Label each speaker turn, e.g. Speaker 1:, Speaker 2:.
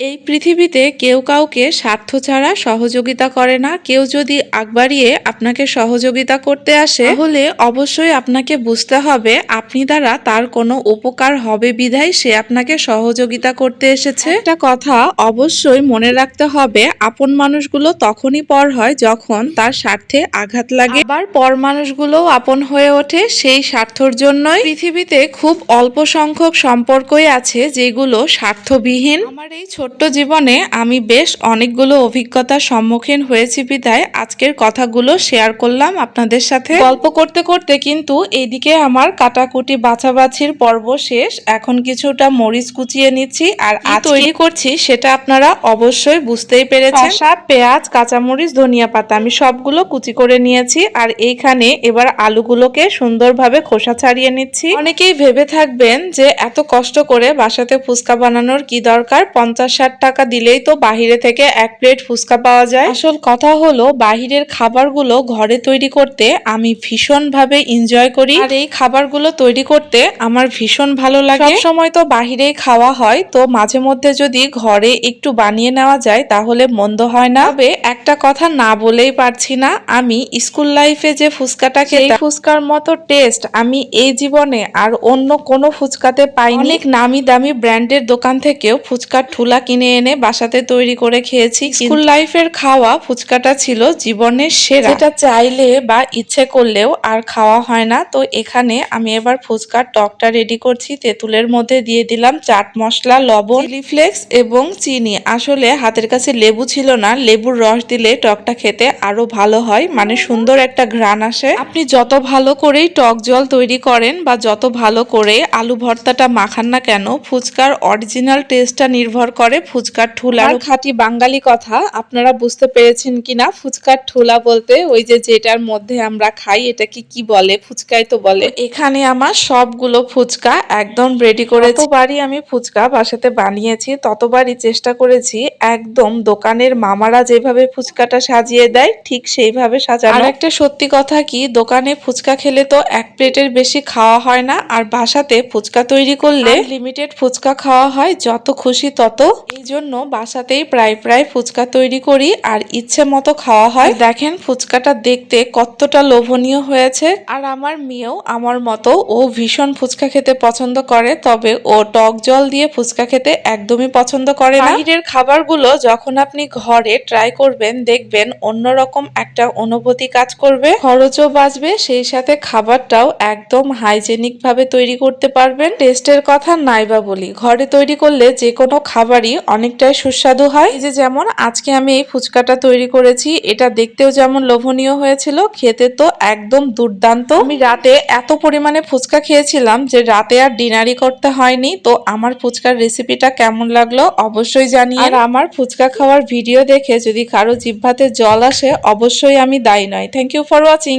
Speaker 1: এই পৃথিবীতে কেউ কাউকে স্বার্থ ছাড়া সহযোগিতা করে না। কেউ যদি আগবাড়িয়ে আপনাকে সহযোগিতা করতে আসে, তাহলে অবশ্যই আপনাকে বুঝতে হবে আপনি দ্বারা তার কোনো উপকার হবে বিধায় সে আপনাকে সহযোগিতা করতে এসেছে। একটা কথা অবশ্যই মনে রাখতে হবে, আপন মানুষগুলো তখনই পর হয় যখন তার স্বার্থে আঘাত লাগে। আবার পর মানুষগুলোও আপন হয়ে ওঠে সেই স্বার্থর জন্যই। পৃথিবীতে খুব অল্প সংখ্যক সম্পর্কই আছে যেগুলো স্বার্থবিহীন। আমার এই ছোট্ট জীবনে আমি বেশ অনেকগুলো অভিজ্ঞতার সম্মুখীন হয়েছি বিধায় আজকের কথাগুলো শেয়ার করলাম আপনাদের সাথে। গল্প করতে করতে কিন্তু এইদিকে আমার কাটাকুটি বাছাবাছির পর্ব শেষ। এখন কিছুটা মরিচ কুচিয়ে নিচ্ছি। আর তৈরি করছি সেটা আপনারা অবশ্যই বুঝতেই পেরেছেন। শসা পেঁয়াজ কাঁচামরিচ ধনিয়া পাতা আমি সবগুলো কুচি করে নিয়েছি। আর এইখানে এবার আলুগুলোকে সুন্দরভাবে খোসা ছাড়িয়ে নিচ্ছি। অনেকেই ভেবে থাকবেন যে এত কষ্ট করে বাসাতে ফুচকা বানানোর কি দরকার? পঞ্চাশ ষাট টাকা দিলেই তো বাহিরে থেকে এক প্লেট ফুচকা পাওয়া যায়। আসল কথা হলো বাহিরের খাবারগুলো ঘরে তৈরি করতে আমি ভীষণ ভাবে এনজয় করি। আর এই খাবারগুলো তৈরি করতে আমার ভীষণ ভালো লাগে। সময় তো বাহিরেই খাওয়া হয় তো মাঝে মধ্যে যদি ঘরে একটু বানিয়ে নেওয়া যায় তাহলে মন্দ হয় না। তবে একটা কথা না বলেই পারছি না আমি স্কুল লাইফে যে ফুচকাটা খেয়ে ফুচকার মতো টেস্ট আমি এই জীবনে আর অন্য কোনো ফুচকাতে পাইনি। অনেক নামি দামি ব্র্যান্ডের দোকান থেকেও ফুচকার ঠুলা কিনে এনে বাসাতে তৈরি করে খেয়েছি। স্কুল লাইফের খাওয়া ফুচকাটা ছিল জীবনের সেরা। যেটা চাইলে বা ইচ্ছে করলেও আর খাওয়া হয় না। তো এখানে আমি এবার ফুচকার টকটা রেডি করছি। তেঁতুলের মধ্যে দিয়ে দিলাম চাট মশলা, লবণ চিলি ফ্লেক্স এবং চিনি। আসলে হাতের কাছে লেবু ছিল না। লেবুর রস দিলে টকটা খেতে আরও ভালো হয় মানে সুন্দর একটা ঘ্রাণ আসে। আপনি যত ভালো করেই টক জল তৈরি করেন বা যত ভালো করে আলু ভর্তাটা মাখান না কেন, ফুচকার অরিজিনাল টেস্টটা নির্ভর করে ফুচকার ঠুলার খাঁটি বাঙালি কথা আপনারা বুঝতে পেরেছেন কিনা? ফুচকার ঠুলা বলতে ওই যে যেটার মধ্যে আমরা খাই এটাকে কি বলে? ফুচকাই তো বলে। এখানে আমার সবগুলো ফুচকা একদম রেডি করে যতবারই আমি ফুচকা বাসাতে বানিয়েছি ততবারই চেষ্টা করেছি একদম দোকানের মামারা যেভাবে ফুচকাটা সাজিয়ে দেয় ঠিক সেইভাবে সাজানো। আর একটা সত্যি কথা কি দোকানে ফুচকা খেলে তো এক প্লেটের বেশি খাওয়া হয় না আর বাসাতে ফুচকা তৈরি করলে লিমিটেড ফুচকা খাওয়া হয় যত খুশি তত এই জন্য বাসাতেই প্রায় প্রায় ফুচকা তৈরি করি আর ইচ্ছে মতো খাওয়া হয়। দেখেন ফুচকাটা দেখতে কতটা লোভনীয় হয়েছে। আর আমার মেয়েও আমার মতো ও ভীষণ ফুচকা খেতে পছন্দ করে, তবে ও টক জল দিয়ে ফুচকা খেতে একদমই পছন্দ করে না। বাইরের খাবারগুলো যখন আপনি ঘরে ট্রাই করবেন, দেখবেন অন্যরকম একটা অনুভূতি কাজ করবে। খরচও বাঁচবে, সেই সাথে খাবারটাও একদম হাইজেনিক ভাবে তৈরি করতে পারবেন। টেস্টের কথা নাই বা বলি, ঘরে তৈরি করলে যে কোনো খাবারই অনেকটাই সুস্বাদু হয়। এই যে যেমন আজকে আমি এই ফুচকাটা তৈরি করেছি, এটা দেখতেও যেমন লোভনীয় হয়েছিল, খেতে তো একদম দুর্দান্ত। আমি রাতে এত পরিমাণে ফুচকা খেয়েছিলাম যে রাতে আর ডিনারই করতে হয়নি। তো আমার ফুচকার রেসিপিটা কেমন লাগল অবশ্যই জানিয়ে। আর আমার ফুচকা খাওয়ার ভিডিও দেখে যদি কারও জিহ্বাতে জল আসে, অবশ্যই আমি দায়ী নয়। Thank you for watching